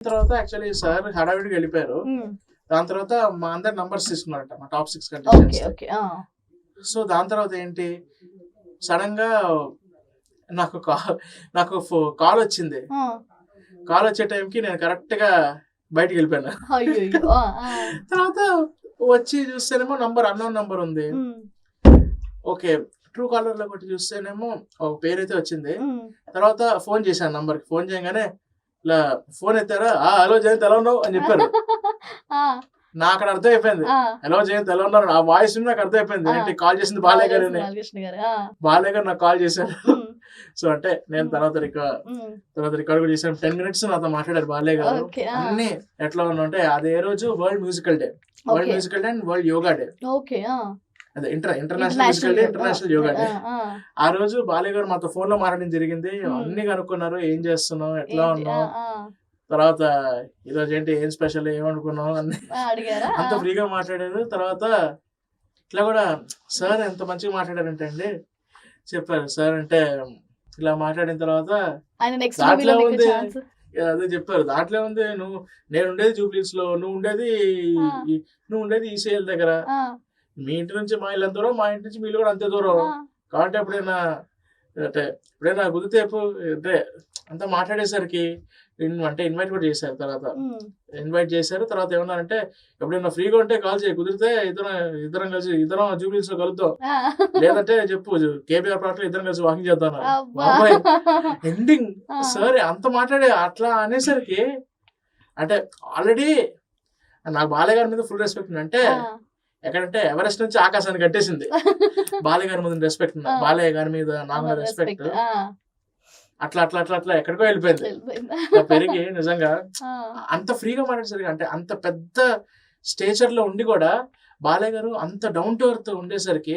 తర్వాత actually sir హడావిడికి వెళ్ళిపోయారు. దాని తర్వాత మా అందరి నంబర్స్ తీసుకున్నారట మా టాప్ సిక్స్ ఆ, సో దాని తర్వాత ఏంటి? సడన్గా నాకు నాకు కాల్ వచ్చింది. కాల్ వచ్చే టైంకి నేను కరెక్ట్గా బయటికి వెళ్ళిపోయాను. తర్వాత వచ్చి చూస్తేనేమో నంబర్ అన్నోన్ నంబర్ ఉంది. ఓకే ట్రూ కాలర్లో కొట్టి చూస్తేనేమో ఒక పేరు అయితే వచ్చింది తర్వాత ఫోన్ చేశాను నంబర్కి. ఫోన్ చేయగానే ఇలా ఫోన్ ఎత్తారా? ఆ హలో జయంత్ ఎలా ఉన్నావు? అని చెప్పారు. నాకు అక్కడ అర్థం అయిపోయింది హలో జయంత్ ఎలా ఉన్నారు? ఆ వాయిస్ నాకు అర్థం అయిపోయింది. ఏంటి కాల్ చేసింది బాలయ్య గారు బాలయ్య గారు నాకు కాల్ చేశారు. సో అంటే నేను. తర్వాత తర్వాత రికార్డ్ కూడా చేశాను. టెన్ మినిట్స్ నాతో మాట్లాడారు బాలయ్య గారు. అన్ని ఎట్లా ఉన్నా అంటే అదే రోజు world musical day. World musical day and world yoga day. అదే inter international international yoga day ఆ, రోజు బాలయ్య గారు మాతో ఫోన్లో మాట్లాడడం జరిగింది. అన్ని కనుక్కున్నారు. ఏం చేస్తున్నావు? ఎట్లా ఆ, తర్వాత ఈరోజు ఏంటి? ఏం స్పెషల్ ఏమనుకున్నావు అన్ని అంత ఫ్రీగా మాట్లాడారు. తర్వాత ఇట్లా కూడా సార్ ఎంత మంచిగా మాట్లాడారంటే అండి చెప్పారు. సార్ అంటే ఇలా మాట్లాడిన తర్వాత దాంట్లో ఉంది. అదే చెప్పారు. దాంట్లో ఉంది నువ్వు నేను ఉండేది జూబ్లీస్లో నువ్వు ఉండేది నువ్వు ఉండేది ఈసీఎల్ దగ్గర. ఆ, మీ ఇంటి నుంచి మా ఇల్లు ఎంత దూరం? మా ఇంటి నుంచి మీ ఇల్లు కూడా అంతే దూరం. కాబట్టి ఎప్పుడైనా అంటే ఎప్పుడైనా కుదిరితే అంటే అంతా మాట్లాడేసరికి అంటే ఇన్వైట్ కూడా చేశారు తర్వాత. ఇన్వైట్ చేశారు. తర్వాత ఏమన్నారంటే ఎప్పుడైనా ఫ్రీగా ఉంటే కాల్ చేయి. కుదిరితే ఇద్దరం ఇద్దరం కలిసి ఇద్దరం జూబ్లీస్లో కలుద్దాం లేదంటే చెప్పు కేబీఆర్ పార్క్లో ఇద్దరం కలిసి వాకింగ్ చేద్దాం. బాబాయ్. ఎండింగ్. సరే అంత మాట్లాడే అట్లా అనేసరికి అంటే ఆల్రెడీ నాకు బాలయ్య గారి మీద ఫుల్ రెస్పెక్ట్ ఉంది అంటే ఎక్కడంటే ఎవరెస్ట్ నుంచి ఆకాశాన్ని కట్టేసింది. బాలయ్య గారి మీద రెస్పెక్ట్. బాలయ్య గారి మీద నాకు రెస్పెక్ట్ అట్లా అట్లా అట్లా అట్లా ఎక్కడికో వెళ్ళిపోయింది. పెరిగి నిజంగా అంత ఫ్రీగా మాట్లాడేసరికి అంటే అంత పెద్ద స్టేచర్లో ఉండి కూడా బాలయ్య గారు అంత డౌన్ టు ఎర్త్ ఉండేసరికి.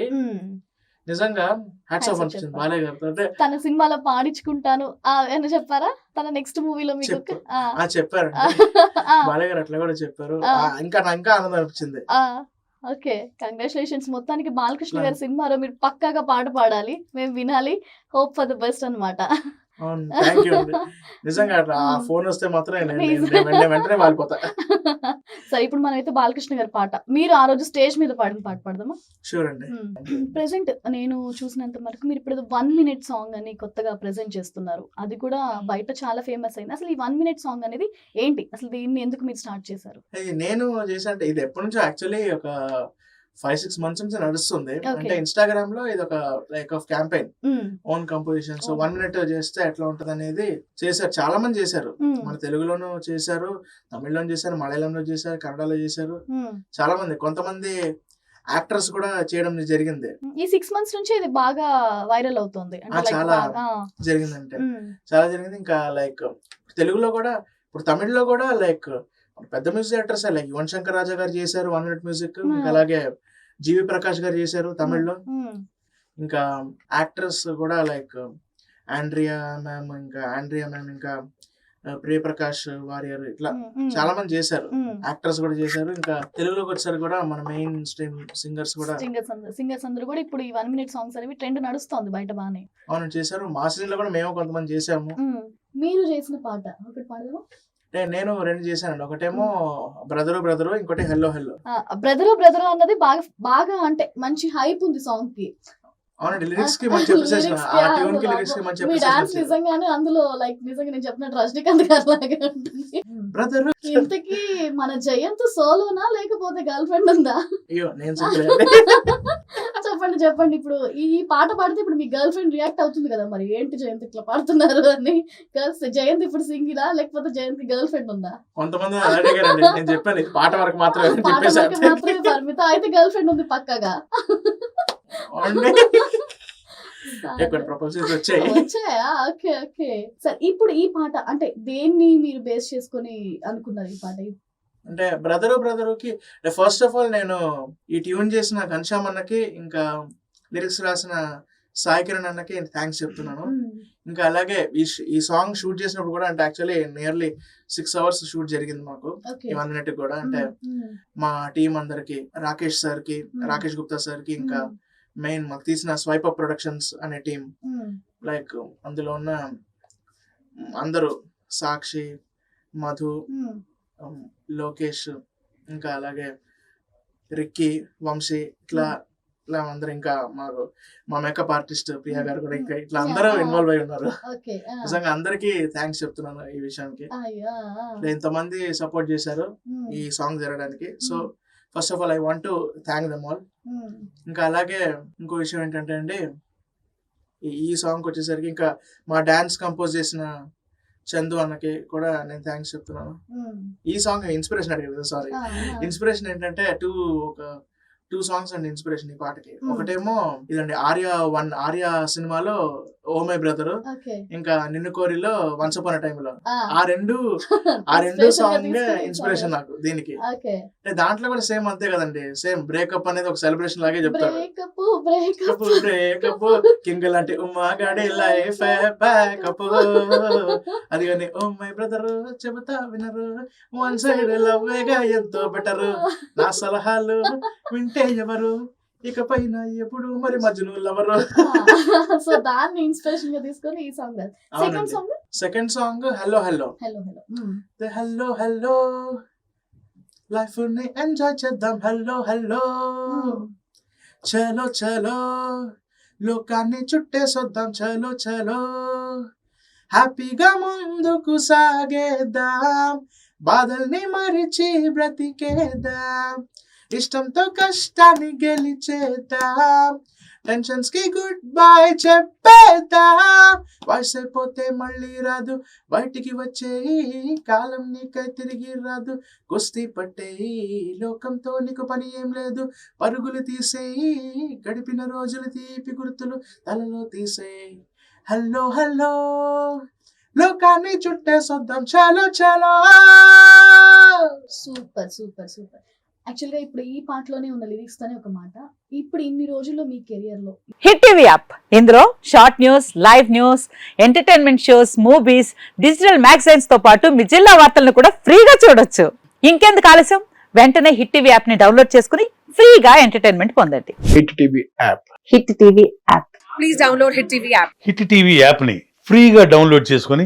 నిజంగా హ్యాట్స్ ఆఫ్ అనిపించింది. బాలయ్య గారితో. అంటే తన సినిమాలో పాడించుకుంటాను. ఏమన్నా చెప్పారా? తన నెక్స్ట్ మూవీలో మీకు? చెప్పారు బాలయ్య గారు అట్లా కూడా చెప్పారు. ఇంకా నాకు ఇంకా ఆనందం అనిపించింది. ఓకే కంగ్రాచులేషన్స్ మొత్తానికి బాలకృష్ణ. గారి సినిమాలో మీరు పక్కాగా పాట పాడాలి. మేము వినాలి. హోప్ ఫర్ ద బెస్ట్ అన్నమాట. నిజంగా ఆ. ఫోన్ వస్తే మాత్రం వెంటనే వెంటనే వాలిపోతా. సో ఇప్పుడు మనం అయితే బాలకృష్ణ గారి పాట. మీరు ఆ రోజు స్టేజ్ మీద పాడిన పాట పాడదామా? షూర్ అండి. ప్రెసెంట్ నేను చూసినంత వరకు మీరు ఇప్పుడు వన్ మినిట్ సాంగ్ అని కొత్తగా ప్రెజెంట్ చేస్తున్నారు. అది కూడా బయట చాలా ఫేమస్ అయింది. అసలు ఈ వన్ మినిట్ సాంగ్ అనేది ఏంటి? అసలు దీన్ని ఎందుకు మీరు స్టార్ట్ చేశారు? నేను అంటే ఇది ఎప్పటి నుంచో యాక్చువల్లీ ఒక ఫైవ్ సిక్స్ మంత్స్ నుంచి నడుస్తుంది. అంటే ఇన్స్టాగ్రామ్లో ఇది ఒక like of campaign. Own compositions Oh. One minute చేస్తే ఎట్లా ఉంటది అనేది చేశారు చాలా మంది చేశారు మ్మ్. మన తెలుగులోనూ చేశారు తమిళ్ళో చేశారు మలయాళంలో చేశారు కన్నడలో చేశారు మ్మ్. చాలా మంది కొంతమంది యాక్టర్స్ కూడా చేయడం జరిగింది ఈ సిక్స్ మంత్స్ నుంచి ఇది బాగా వైరల్ అవుతుంది చాలా. జరిగిందంటే. చాలా జరిగింది ఇంకా లైక్ తెలుగులో కూడా ఇప్పుడు తమిళ్ళో కూడా లైక్ పెద్ద music directors like Yuvan Shankar Raja గారు చేశారు వన్ మినిట్ మ్యూజిక్ అలాగే జీవి ప్రకాష్ గారు చేశారు తమిళ్ళో. ఇంకా యాక్టర్స్ కూడా లైక్ ఆండ్రియా మ్యామ్ ఇంకా ఆండ్రియా మ్యామ్ ఇంకా ఆ, ప్రియ ప్రకాష్ వారియర్ ఇట్లా. చాలా మంది చేశారు. యాక్టర్స్ కూడా చేశారు. ఇంకా తెలుగులోకి వచ్చారు కూడా మన మెయిన్ స్ట్రీమ్ సింగర్స్ కూడా సింగర్స్ అందరూ కూడా ఇప్పుడు ఈ వన్ మినిట్ సాంగ్స్ అనేవి ట్రెండ్ నడుస్తోంది బయట బానే అవును చేశారు. మా సీజన్లో కూడా మేము కొంతమంది చేసాము. మీరు చేసిన పాట ఒకటి పాడదామా? నేను రెండు చేశానండి. ఒకటేమో బ్రదరు బ్రదరు ఇంకోటి హెల్లో హెల్లో. బ్రదరు బ్రదరు అన్నది బాగా బాగా అంటే మంచి హైప్ ఉంది సాంగ్కి అవునండి లిరిక్స్కి మంచి అప్రిసియేషన్ Lyrics ఆ కి ట్యూన్కి అసలు లిరిక్స్కి మంచి మీ డాన్స్ అప్రిసియేషన్ నిజంగానే అందులో లైక్ నిజంగా నేను చెప్పినట్టు రజనీకాంత్ గారు లాగా ఉంటుంది. బ్రదర్. ఇంతకీ మన జయంత్ సోలోనా లేకపోతే గర్ల్ ఫ్రెండ్ ఉందా? అయ్యో నేను చెప్పండి చెప్పండి. ఇప్పుడు ఈ పాట పాడితే ఇప్పుడు మీ గర్ల్ ఫ్రెండ్ రియాక్ట్ అవుతుంది కదా మరి. ఏంటి జయంత్ ఇట్లా పాడుతున్నారు అని. గర్ల్స్ జయంత్ ఇప్పుడు సింగిలా లేకపోతే జయంత్ గర్ల్ ఫ్రెండ్ ఉందా? కొంతమంది నేను చెప్పాను పాట వరకు మాత్రమే అని పాట చెప్పేసి వరకు మాత్రమే పరిమితం. అయితే గర్ల్ ఫ్రెండ్ ఉంది పక్కగా. Okay okay. సరే ఇప్పుడు ఈ పాట అంటే దేన్ని మీరు బేస్ చేసుకొని అనుకున్నారు ఈ పాట? అంటే బ్రదరు బ్రదరు కి ఫస్ట్ ఆఫ్ ఆల్ నేను ఈ ట్యూన్ చేసిన ఘనశ్యామ్ అన్నకి ఇంకా లిరిక్స్ రాసిన సాయి కిరణ్ అన్నకి థ్యాంక్స్ చెప్తున్నాను. ఇంకా అలాగే ఈ ఈ సాంగ్ షూట్ చేసినప్పుడు కూడా అంటే actually nearly six hours shoot జరిగింది మాకు. మినిట్ కూడా అంటే మా టీం అందరికి రాకేష్ సార్కి రాకేష్ గుప్తా సార్కి ఇంకా మెయిన్ మాకు తీసిన స్వైప్ అప్ ప్రొడక్షన్స్ అనే టీం లైక్ అందులో ఉన్న అందరూ సాక్షి మధు లోకేష్ ఇంకా అలాగే రిక్కీ వంశీ ఇట్లా ఇట్లా అందరూ ఇంకా మాకు మా మేకప్ ఆర్టిస్ట్ ప్రియా గారు కూడా ఇంకా ఇట్లా అందరూ. ఇన్వాల్వ్ అయి ఉన్నారు. నిజంగా అందరికీ థ్యాంక్స్ చెప్తున్నాను ఈ విషయానికి. ఇంతమంది సపోర్ట్ చేశారు ఈ సాంగ్ జరగడానికి. So first of all I want to thank them all ఇంకా అలాగే ఇంకో విషయం ఏంటంటే అండి ఈ సాంగ్ వచ్చేసరికి ఇంకా మా డాన్స్ కంపోజ్ చేసిన చందు అన్నకి కూడా నేను థ్యాంక్స్ చెప్తున్నాను. ఈ సాంగ్ ఇన్స్పిరేషన్ అడిగారు సారీ ఇన్స్పిరేషన్ ఏంటంటే టూ ఒక టూ సాంగ్స్ అండి ఇన్స్పిరేషన్ ఈ పాటకి. Hmm. ఒకటేమో ఇదండి ఆర్య వన్ ఆర్య సినిమాలో ఓ మై బ్రదర్. ఇంకా నిన్ను కోరిలో వన్స్ అపాన్ టైంలో ఆ. రెండు ఆ రెండు సాంగ్ ఇన్స్పిరేషన్ నాకు దీనికి. దాంట్లో కూడా సేమ్ అంతే కదండి. సేమ్ బ్రేకప్ అనేది ఒక సెలబ్రేషన్ లాగే చెప్తాడు బ్రేకప్ బ్రేకప్. కింగ్ లాంటి ఉమ్మా గడి లైఫ్ బ్యాకప్. అది కానీ ఓ మై బ్రదర్ చెబుతా వినరు. వన్ సైడ్ లవ్ ఎంతో బెటర్. నా సలహాలు వింటే ఎవరు? ఇకపైన ఎప్పుడు మరి మధ్యను లవరు సో దాన్ని ఇన్స్పిరేషన్గా తీసుకొని ఈ song second song second song hello hello hello hello hello hello లైఫ్ని ఎంజాయ్ చేద్దాం. హలో హలో చలో చలో. లోకాన్ని చుట్టేసొద్దాం చలో చలో. హ్యాపీగా ముందుకు సాగేద్దాం. బాధల్ని మరిచి బ్రతికేద్దాం. ఇష్టంతో కష్టాన్ని గెలిచేద్దాం. టెన్షన్స్కి గుడ్ బై చెప్పేదా వయసు అయిపోతే మళ్ళీ రాదు. బయటికి వచ్చే కాలం నీకై తిరిగి రాదు. కుస్తీ పట్టే లోకంతో నీకు పని ఏం లేదు. పరుగులు తీసేయి గడిపిన రోజులు తీపి గుర్తులు తలలో తీసేయి హలో హలో. లోకాన్ని చుట్టే సొద్దం చాలో చాలో. Super super super. యాక్చువల్గా ఇప్పుడు ఈ పాటలోనే ఉన్న లిరిక్స్ తోనే ఒక మాట. ఇప్పుడు ఇన్ని రోజుల్లో మీ కెరియర్లో హిట్ టీవీ యాప్ ఇందులో short news live news entertainment shows movies digital మ్యాగజైన్స్తో పాటు మీ జిల్లా వార్తలను కూడా ఫ్రీగా చూడొచ్చు. ఇంకెందుకు ఆలస్యం? వెంటనే హిట్ టీవీ యాప్ని డౌన్లోడ్ చేసుకుని ఫ్రీగా ఎంటర్టైన్మెంట్ పొందండి. Hit TV app hit TV app please download Hit TV app. Hit TV యాప్ని ఫ్రీగా డౌన్లోడ్ చేసుకొని